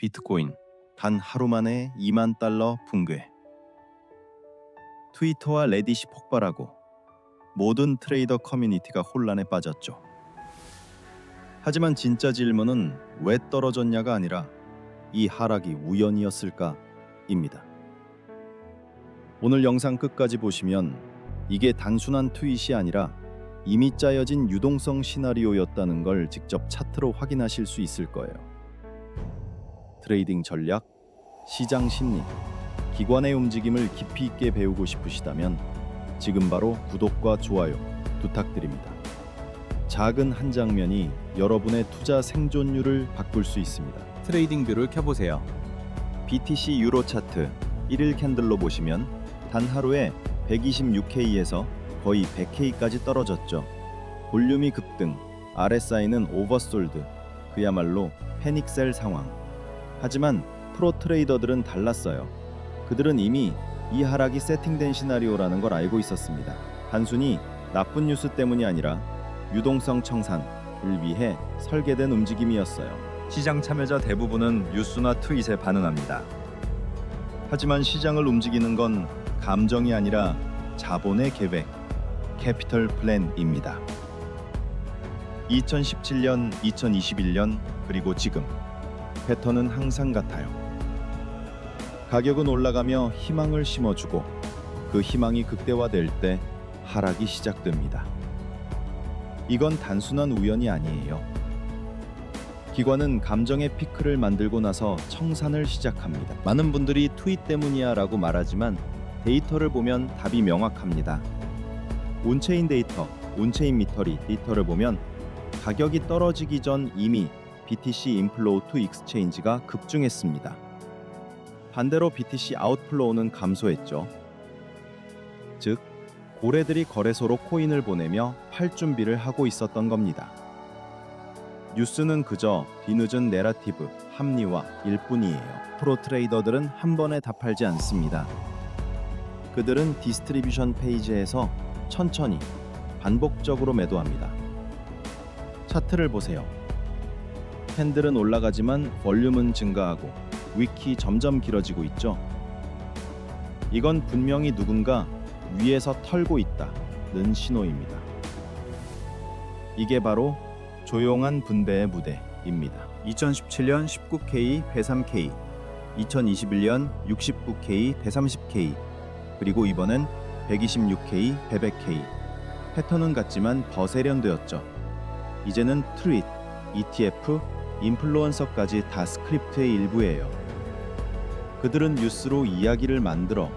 비트코인 단 하루 만에 2만 달러 붕괴. 트위터와 레딧이 폭발하고 모든 트레이더 커뮤니티가 혼란에 빠졌죠. 하지만 진짜 질문은 왜 떨어졌냐가 아니라 이 하락이 우연이었을까입니다. 오늘 영상 끝까지 보시면 이게 단순한 트윗이 아니라 이미 짜여진 유동성 시나리오였다는 걸 직접 차트로 확인하실 수 있을 거예요. 트레이딩 전략, 시장 심리, 기관의 움직임을 깊이 있게 배우고 싶으시다면 지금 바로 구독과 좋아요 부탁드립니다. 작은 한 장면이 여러분의 투자 생존율을 바꿀 수 있습니다. 트레이딩 뷰를 켜보세요. BTC 유로 차트 1일 캔들로 보시면 단 하루에 126K에서 거의 100K까지 떨어졌죠. 볼륨이 급등, RSI는 오버솔드, 그야말로 패닉셀 상황. 하지만 프로 트레이더들은 달랐어요. 그들은 이미 이 하락이 세팅된 시나리오라는 걸 알고 있었습니다. 단순히 나쁜 뉴스 때문이 아니라 유동성 청산을 위해 설계된 움직임이었어요. 시장 참여자 대부분은 뉴스나 트윗에 반응합니다. 하지만 시장을 움직이는 건 감정이 아니라 자본의 계획, 캐피털 플랜입니다. 2017년, 2021년, 그리고 지금 패턴은 항상 같아요. 가격은 올라가며 희망을 심어주고 그 희망이 극대화될 때 하락이 시작됩니다. 이건 단순한 우연이 아니에요. 기관은 감정의 피크를 만들고 나서 청산을 시작합니다. 많은 분들이 트윗 때문이야 라고 말하지만 데이터를 보면 답이 명확합니다. 온체인 데이터, 온체인 미터리 데이터를 보면 가격이 떨어지기 전 이미 BTC 인플로우 투 익스체인지가 급증했습니다. 반대로 BTC 아웃플로우는 감소했죠. 즉, 고래들이 거래소로 코인을 보내며 팔 준비를 하고 있었던 겁니다. 뉴스는 그저 뒤늦은 내러티브, 합리화 일 뿐이에요. 프로 트레이더들은 한 번에 다 팔지 않습니다. 그들은 디스트리뷰션 페이지에서 천천히 반복적으로 매도합니다. 차트를 보세요. 캔들은 올라가지만 볼륨은 증가하고 위키 점점 길어지고 있죠. 이건 분명히 누군가 위에서 털고 있다는 신호입니다. 이게 바로 조용한 분배의 무대입니다. 2017년 19K, 103K, 2021년 69K, 130K, 그리고 이번엔 126K, 100K. 패턴은 같지만 더 세련되었죠. 이제는 트윗, ETF, 인플루언서까지 다 스크립트의 일부예요. 그들은 뉴스로 이야기를 만들어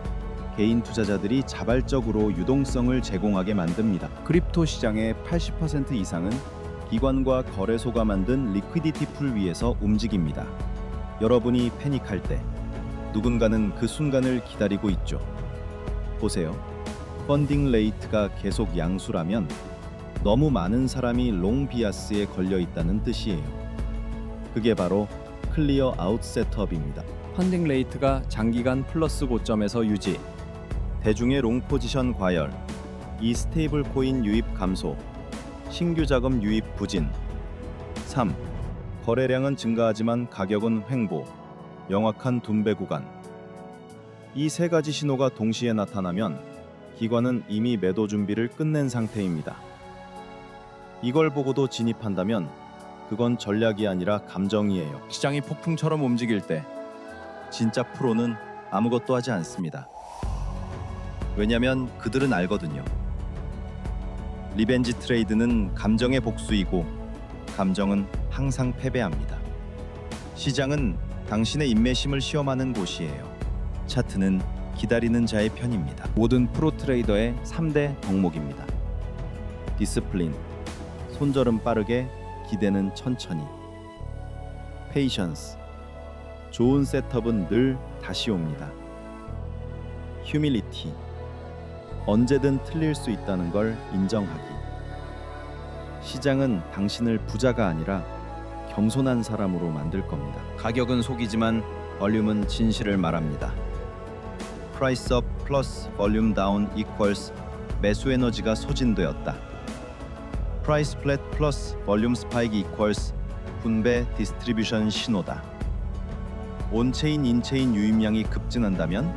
개인 투자자들이 자발적으로 유동성을 제공하게 만듭니다. 크립토 시장의 80% 이상은 기관과 거래소가 만든 리퀴디티 풀 위에서 움직입니다. 여러분이 패닉할 때 누군가는 그 순간을 기다리고 있죠. 보세요. 펀딩 레이트가 계속 양수라면 너무 많은 사람이 롱 비아스에 걸려 있다는 뜻이에요. 그게 바로 클리어 아웃 셋업입니다. 펀딩 레이트가 장기간 플러스 고점에서 유지, 대중의 롱 포지션 과열, 이 스테이블 코인 유입 감소, 신규 자금 유입 부진. 3. 거래량은 증가하지만 가격은 횡보, 명확한 둔배 구간. 이 세 가지 신호가 동시에 나타나면 기관은 이미 매도 준비를 끝낸 상태입니다. 이걸 보고도 진입한다면 그건 전략이 아니라 감정이에요. 시장이 폭풍처럼 움직일 때 진짜 프로는 아무것도 하지 않습니다. 왜냐면 그들은 알거든요. 리벤지 트레이드는 감정의 복수이고 감정은 항상 패배합니다. 시장은 당신의 인내심을 시험하는 곳이에요. 차트는 기다리는 자의 편입니다. 모든 프로 트레이더의 3대 덕목입니다. 디스플린, 손절은 빠르게, 기대는 천천히. 페이션스, 좋은 셋업은 늘 다시 옵니다. 휴밀리티, 언제든 틀릴 수 있다는 걸 인정하기. 시장은 당신을 부자가 아니라 겸손한 사람으로 만들 겁니다. 가격은 속이지만 볼륨은 진실을 말합니다. 프라이스 업 플러스 볼륨 다운 이퀄스 매수 에너지가 소진되었다. 프라이스 플랫 플러스 볼륨 스파이크 이퀄스 분배 디스트리뷰션 신호다. 온체인 인체인 유입량이 급증한다면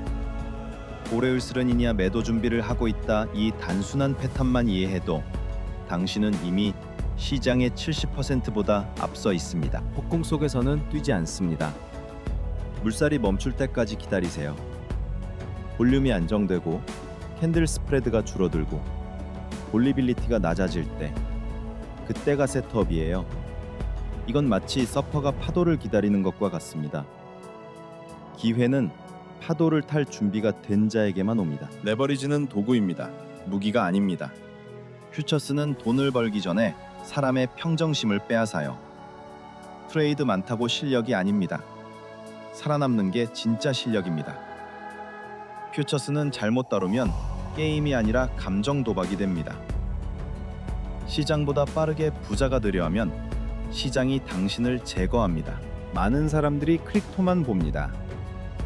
고레울스르니아 매도 준비를 하고 있다 이 단순한 패턴만 이해해도 당신은 이미 시장의 70%보다 앞서 있습니다. 폭풍 속에서는 뛰지 않습니다. 물살이 멈출 때까지 기다리세요. 볼륨이 안정되고 캔들 스프레드가 줄어들고 볼리빌리티가 낮아질 때 그때가 셋업이에요. 이건 마치 서퍼가 파도를 기다리는 것과 같습니다. 기회는 파도를 탈 준비가 된 자에게만 옵니다. 레버리지는 도구입니다. 무기가 아닙니다. 퓨처스는 돈을 벌기 전에 사람의 평정심을 빼앗아요. 트레이드 많다고 실력이 아닙니다. 살아남는 게 진짜 실력입니다. 퓨처스는 잘못 다루면 게임이 아니라 감정 도박이 됩니다. 시장보다 빠르게 부자가 되려 하면 시장이 당신을 제거합니다. 많은 사람들이 크립토만 봅니다.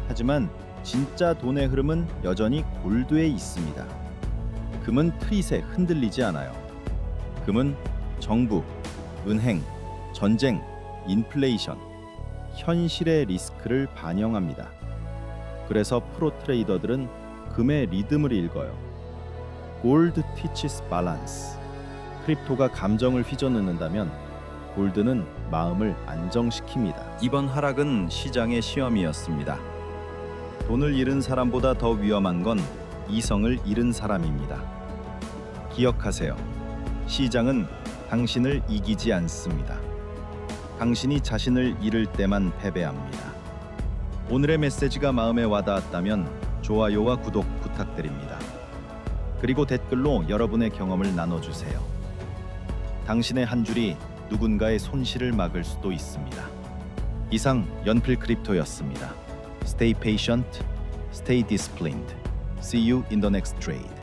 하지만 진짜 돈의 흐름은 여전히 골드에 있습니다. 금은 트릿에 흔들리지 않아요. 금은 정부, 은행, 전쟁, 인플레이션, 현실의 리스크를 반영합니다. 그래서 프로 트레이더들은 금의 리듬을 읽어요. 골드 티치스 밸런스. 크립토가 감정을 휘저넣는다면 골드는 마음을 안정시킵니다. 이번 하락은 시장의 시험이었습니다. 돈을 잃은 사람보다 더 위험한 건 이성을 잃은 사람입니다. 기억하세요. 시장은 당신을 이기지 않습니다. 당신이 자신을 잃을 때만 패배합니다. 오늘의 메시지가 마음에 와닿았다면 좋아요와 구독 부탁드립니다. 그리고 댓글로 여러분의 경험을 나눠주세요. 당신의 한 줄이 누군가의 손실을 막을 수도 있습니다. 이상 연필 크립토였습니다. Stay patient, stay disciplined. See you in the next trade.